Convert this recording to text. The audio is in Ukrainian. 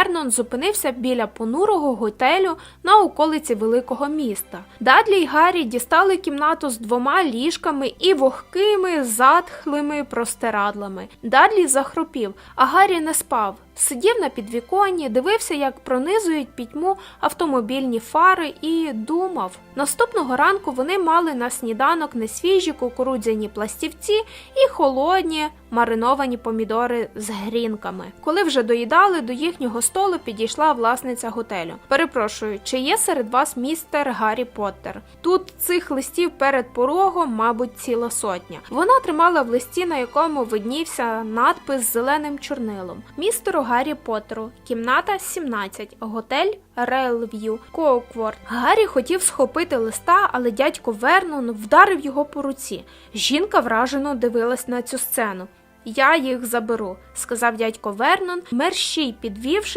Вернон зупинився біля понурого готелю на околиці великого міста. Дадлі й Гаррі дістали кімнату з двома ліжками і вогкими, затхлими простирадлами. Дадлі захропів, а Гаррі не спав. Сидів на підвіконні, дивився, як пронизують пітьму автомобільні фари, і думав. Наступного ранку вони мали на сніданок несвіжі кукурудзяні пластівці і холодні мариновані помідори з грінками. Коли вже доїдали, до їхнього столу підійшла власниця готелю. Перепрошую, чи є серед вас містер Гаррі Поттер? Тут цих листів перед порогом, мабуть, ціла сотня. Вона тримала в листі, на якому виднівся надпис з зеленим чорнилом. Містеру Гаррі Поттеру, кімната 17, готель Рейлв'ю, Коукворд. Гаррі хотів схопити листа, але дядько Вернон вдарив його по руці. Жінка вражено дивилась на цю сцену. Я їх заберу, сказав дядько Вернон, мерщій підвівшись